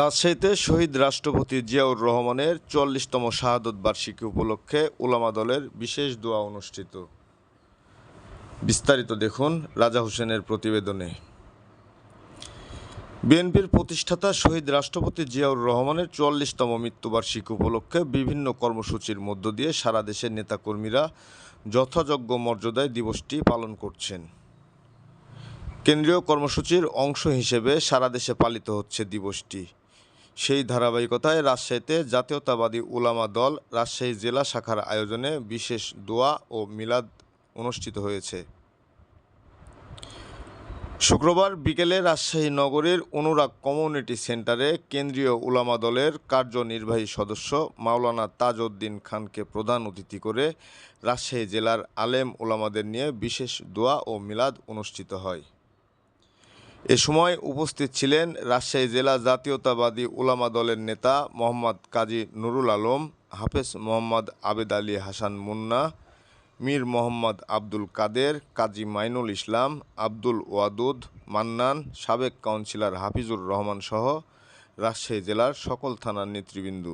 রাজশাহীতে শহীদ রাষ্ট্রপতি জিয়াউর রহমানের চুয়াল্লিশতম শাহাদত বার্ষিকী উপলক্ষে উলামা দলের বিশেষ দোয়া অনুষ্ঠিত। বিস্তারিত দেখুন রাজা হোসেনের প্রতিবেদনে। বিএনপির প্রতিষ্ঠাতা শহীদ রাষ্ট্রপতি জিয়াউর রহমানের চুয়াল্লিশতম মৃত্যুবার্ষিকী উপলক্ষে বিভিন্ন কর্মসূচির মধ্য দিয়ে সারা দেশের নেতাকর্মীরা যথাযোগ্য মর্যাদায় দিবসটি পালন করছেন। কেন্দ্রীয় কর্মসূচির অংশ হিসেবে সারা দেশে পালিত হচ্ছে দিবসটি। সেই ধারাবাহিকতায় রাজশাহীতে জাতীয়তাবাদী উলামা দল রাজশাহী জেলা শাখার আয়োজনে বিশেষ দোয়া ও মিলাদ অনুষ্ঠিত হয়েছে। শুক্রবার বিকেলে রাজশাহী নগরীর অনুরাগ কমিউনিটি সেন্টারে কেন্দ্রীয় উলামা দলের কার্যনির্বাহী সদস্য মাওলানা তাজউদ্দিন খানকে প্রধান অতিথি করে রাজশাহী জেলার আলেম ওলামাদের নিয়ে বিশেষ দোয়া ও মিলাদ অনুষ্ঠিত হয়। এ সময় উপস্থিত ছিলেন রাজশাহী জেলা জাতীয়তাবাদী উলামা দলের নেতা মোহাম্মদ কাজী নুরুল আলম, হাফেজ মোহাম্মদ আবেদ আলী হাসান মুন্না, মীর মোহাম্মদ আব্দুল কাদের, কাজী মাইনুল ইসলাম, আব্দুল ওয়াদুদ, মান্নান, সাবেক কাউন্সিলর হাফিজুর রহমান সহ রাজশাহী জেলার সকল থানার নেতৃবৃন্দ।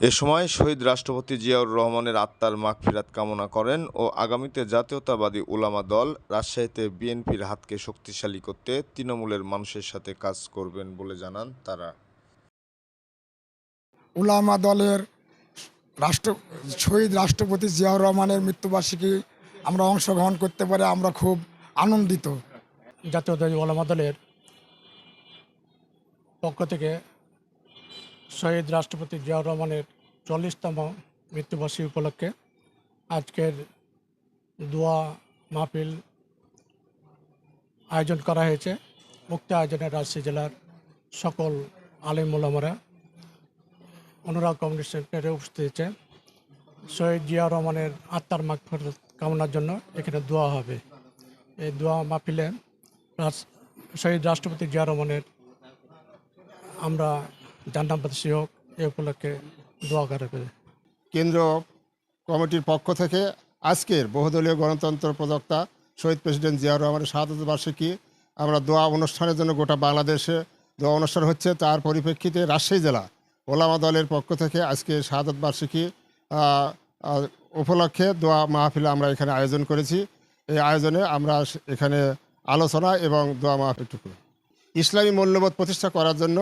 এ সময় শহীদ রাষ্ট্রপতি জিয়াউর রহমানের আত্মার মাগফিরাত কামনা করেন ও আগামীতে জাতীয়তাবাদী উলামা দল রাজশাহীতে বিএনপির হাতকে শক্তিশালী করতে তৃণমূলের মানুষের সাথে কাজ করবেন বলে জানান তারা। উলামা দলের রাষ্ট্র শহীদ রাষ্ট্রপতি জিয়াউর রহমানের মৃত্যুবার্ষিকী আমরা অংশগ্রহণ করতে পারে আমরা খুব আনন্দিত। জাতীয়তাবাদী ওলামা দলের পক্ষ থেকে শহীদ রাষ্ট্রপতি জিয়াউর রহমানের চল্লিশতম মৃত্যুবার্ষিকী উপলক্ষে আজকের দোয়া মাহফিল আয়োজন করা হয়েছে। উক্ত আয়োজনে রাজশাহী জেলার সকল আলিম ওলামারা অনুরাগ কমিউনিটি সেন্টারে উপস্থিত হয়েছে। শহীদ জিয়াউর রহমানের আত্মার মাগ কামনার জন্য এখানে দোয়া হবে। এই দোয়া মাহফিলে শহীদ রাষ্ট্রপতি জিয়া রহমানের আমরা জান্নাবাদী হোক এ উপলক্ষে দোয়া করে কেন্দ্র কমিটির পক্ষ থেকে আজকের বহুদলীয় গণতন্ত্র প্রবক্তা শহীদ প্রেসিডেন্ট জিয়াউর রহমানের শাহাদত বার্ষিকী, আমরা দোয়া অনুষ্ঠানের জন্য গোটা বাংলাদেশে দোয়া অনুষ্ঠান হচ্ছে। তার পরিপ্রেক্ষিতে রাজশাহী জেলা ওলামা দলের পক্ষ থেকে আজকে শাহাদত বার্ষিকী উপলক্ষে দোয়া মাহফিল আমরা এখানে আয়োজন করেছি। এই আয়োজনে আমরা এখানে আলোচনা এবং দোয়া মাহফিলটুকু। ইসলামী মূল্যবোধ প্রতিষ্ঠা করার জন্য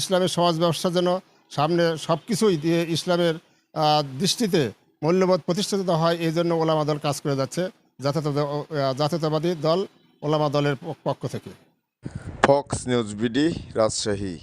ইসলামের সমাজ ব্যবস্থা যেন সামনে সব কিছুই দিয়ে ইসলামের দৃষ্টিতে মূল্যবোধ প্রতিষ্ঠিত হয়, এই জন্য ওলামা দল কাজ করে যাচ্ছে জাতীয়তা জাতীয়তাবাদী দল ওলামা দলের পক্ষ থেকে। Fox news BD, Rajshahi.